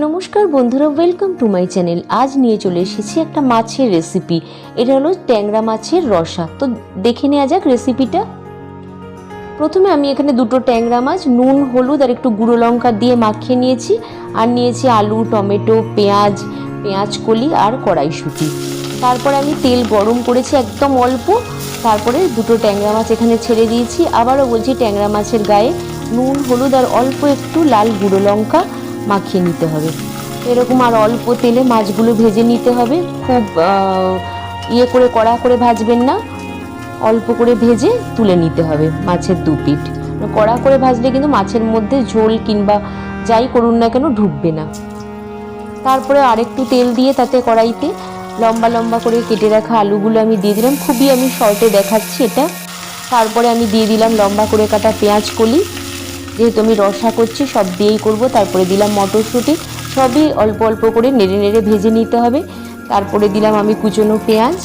নমস্কার বন্ধুরা welcome to my channel আজ নিয়ে চলে এসেছি একটা মাছের রেসিপি এটা হলো ট্যাংরা মাছের রসা। তো দেখে নেওয়া যাক রেসিপিটা প্রথমে আমি এখানে দুটো ট্যাংরা মাছ, নুন, হলুদ আর একটু গুঁড়ো লঙ্কা দিয়ে মাখিয়ে নিয়েছি। আর নিয়েছি আলু, টমেটো, পেঁয়াজ পেঁয়াজ কলি আর কড়াইশুঁটি। তারপরে আমি তেল গরম করেছি একদম অল্প। তারপরে দুটো ট্যাংরা মাছ এখানে ছেড়ে দিয়েছি। আবারও বলছি ট্যাংরা মাছের গায়ে নুন, হলুদ আর অল্প একটু লাল গুঁড়ো লঙ্কা। মাখিয়ে নিতে হবে। এরকম আর অল্প তেলে মাছগুলো ভেজে নিতে হবে। খুব ইয়ে করে, কড়া করে ভাজবেন না। অল্প করে ভেজে তুলে নিতে হবে মাছের দু পিঠ। কড়া করে ভাজলে কিন্তু মাছের মধ্যে ঝোল কিংবা যাই করুন না কেন ঢুকবে না। তারপরে আরেকটু তেল দিয়ে তাতে কড়াইতে লম্বা লম্বা করে কেটে রাখা আলুগুলো আমি দিয়ে দিলাম। খুবই আমি শর্টে দেখাচ্ছি এটা। তারপরে আমি দিয়ে দিলাম লম্বা করে কাটা পেঁয়াজ কলি। যেহেতু আমি রসা করছি, সব দিয়েই করব। তারপরে দিলাম মটরশুঁটি। সবই অল্প অল্প করে নেড়ে নেড়ে ভেজে নিতে হবে। তারপরে দিলাম আমি কুচনো পেঁয়াজ।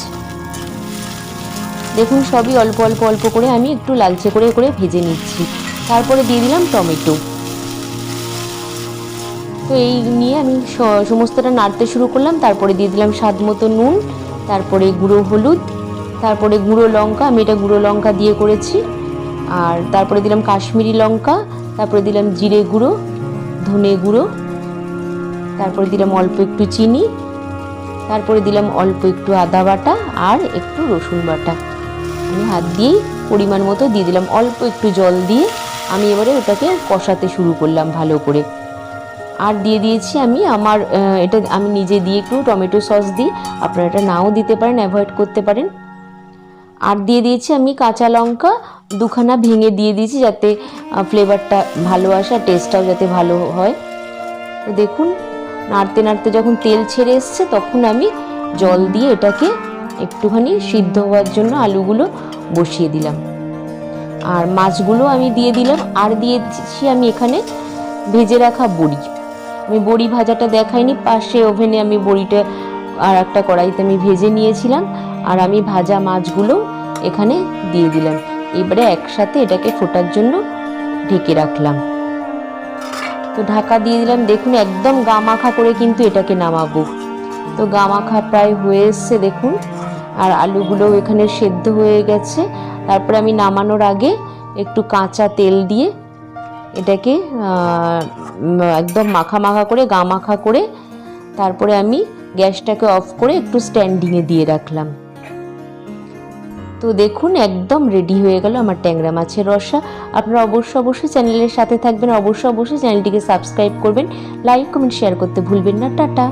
দেখুন, সবই অল্প অল্প অল্প করে আমি একটু লালচে করে করে ভেজে নিচ্ছি। তারপরে দিয়ে দিলাম টমেটো। তো এই নিয়ে আমি সমস্তটা নাড়তে শুরু করলাম। তারপরে দিয়ে দিলাম স্বাদ মতো নুন। তারপরে গুঁড়ো হলুদ। তারপরে গুঁড়ো লঙ্কা। আমি এটা গুঁড়ো লঙ্কা দিয়ে করেছি। আর তারপরে দিলাম কাশ্মীরি লঙ্কা, তারপরে দিলাম জিরে গুঁড়ো, ধনে গুঁড়ো, তারপরে দিলাম অল্প একটু চিনি, তারপরে দিলাম অল্প একটু আদা বাটা আর একটু রসুন বাটা। আমি হাত দিয়েই পরিমাণ মতো দিয়ে দিলাম, অল্প একটু জল দিয়ে আমি এবারে ওটাকে কষাতে শুরু করলাম ভালো করে। আর দিয়ে দিয়েছি আমি আমার এটা আমি নিজে দিয়ে একটু টমেটো সস দিই, আপনারা এটা নাও দিতে পারেন, অ্যাভয়েড করতে পারেন। আর দিয়ে দিয়েছি আমি কাঁচা লঙ্কা, দুখানা ভেঙে দিয়ে দিয়েছি যাতে ফ্লেভারটা ভালো আসে আর টেস্টটাও যাতে ভালো হয়। তো দেখুন, নাড়তে নাড়তে যখন তেল ছেড়ে এসছে, তখন আমি জল দিয়ে এটাকে একটুখানি সিদ্ধ হওয়ার জন্য আলুগুলো বসিয়ে দিলাম। আর মাছগুলো আমি দিয়ে দিলাম, আর দিয়েছি আমি এখানে ভেজে রাখা বড়ি। আমি বড়ি ভাজাটা দেখাইনি, পাশে ওভেনে আমি বড়িটা আর একটা কড়াইতে আমি ভেজে নিয়েছিলাম, আর আমি ভাজা মাছগুলো এখানে দিয়ে দিলাম। এবারে একসাথে এটাকে ফোটার জন্য ঢেকে রাখলাম। তো ঢাকা দিয়ে দিলাম, দেখুন একদম গামাখা করে কিন্তু এটাকে নামাবো। তো গামাখা প্রায় হয়ে এসছে, দেখুন। আর আলুগুলো এখানে সেদ্ধ হয়ে গেছে। তারপরে আমি নামানোর আগে একটু কাঁচা তেল দিয়ে এটাকে একদম মাখা মাখা করে গা মাখা করে, তারপরে আমি গ্যাসটাকে অফ করে একটু স্ট্যান্ডিংয়ে দিয়ে রাখলাম। তো দেখুন, একদম রেডি হয়ে গেল আমার ট্যাংরা মাছের রসা। আপনারা অবশ্যই অবশ্যই চ্যানেলের সাথে থাকবেন অবশ্যই অবশ্যই চ্যানেলটিকে সাবস্ক্রাইব করবেন লাইক কমেন্ট শেয়ার করতে ভুলবেন না। টাটা!